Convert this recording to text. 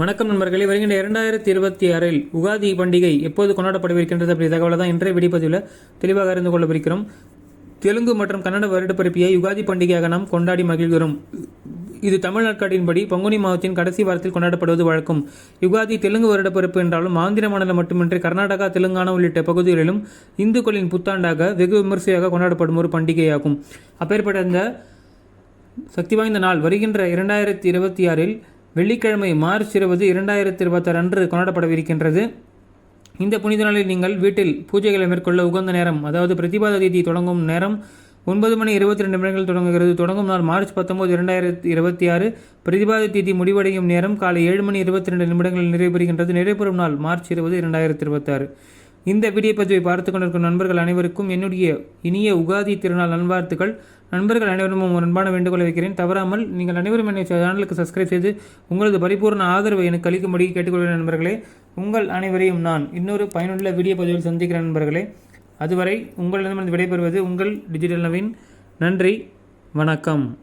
வணக்கம் நண்பர்களே வருகின்ற இரண்டாயிரத்தி இருபத்தி ஆறில் உகாதி பண்டிகை எப்போது கொண்டாடப்படவிருக்கின்றது அப்படி தகவலை தான் இன்றைய விடிப்பதில் தெளிவாக அறிந்து கொள்ளவிருக்கிறோம். தெலுங்கு மற்றும் கன்னட வருடப்பிறப்பியை யுகாதி பண்டிகையாக நாம் கொண்டாடி மகிழ்கிறோம். இது தமிழ்நாட்காட்டின்படி பங்குனி மாதத்தின் கடைசி வாரத்தில் கொண்டாடப்படுவது வழக்கம். யுகாதி தெலுங்கு வருடப்பிறப்பு என்றாலும் ஆந்திர மாநிலம் மட்டுமின்றி கர்நாடகா தெலுங்கானா உள்ளிட்ட பகுதிகளிலும் இந்துக்களின் புத்தாண்டாக வெகு விமர்சையாக கொண்டாடப்படும் ஒரு பண்டிகையாகும். அப்பேற்பட்ட இந்த சக்தி வாய்ந்த நாள் வருகின்ற இரண்டாயிரத்தி இருபத்தி ஆறில் வெள்ளிக்கிழமை மார்ச் இருபது இரண்டாயிரத்தி இருபத்தாறு அன்று கொண்டாடப்படவிருக்கின்றது. இந்த புனித நாளில் நீங்கள் வீட்டில் பூஜைகளை மேற்கொள்ள உகந்த நேரம் அதாவது பிரதிபாத தேதி தொடங்கும் நேரம் ஒன்பது மணி இருபத்தி ரெண்டு நிமிடங்கள் தொடங்குகிறது. தொடங்கும் நாள் மார்ச் பத்தொம்போது இரண்டாயிரத்தி இருபத்தி ஆறு. பிரதிபாத தேதி முடிவடையும் நேரம் காலை ஏழு மணி இருபத்தி ரெண்டு நிமிடங்களில் நிறைவுபெறுகின்றது நிறைவுறும் நாள் மார்ச் இருபது இரண்டாயிரத்தி இருபத்தாறு. இந்த வீடியோ பதிவை பார்த்து கொண்டிருக்கும் நண்பர்கள் அனைவருக்கும் என்னுடைய இனிய உகாதி திருநாள் நல்வாழ்த்துக்கள். நண்பர்கள் அனைவரும் ஒரு அன்பான வேண்டுகோளை வைக்கிறேன். தவறாமல் நீங்கள் அனைவரும் என்னை சேனலுக்கு சப்ஸ்கிரைப் செய்து உங்களது பரிபூர்ண ஆதரவை எனக்கு அளிக்கும்படி கேட்டுக்கொள்கிறேன் நண்பர்களே. உங்கள் அனைவரையும் நான் இன்னொரு பயனுள்ள வீடியோ பதிவில் சந்திக்கிறேன் நண்பர்களே. அதுவரை உங்களிடமிருந்து விடைபெறுவது உங்கள் டிஜிட்டல் நவீன். நன்றி. வணக்கம்.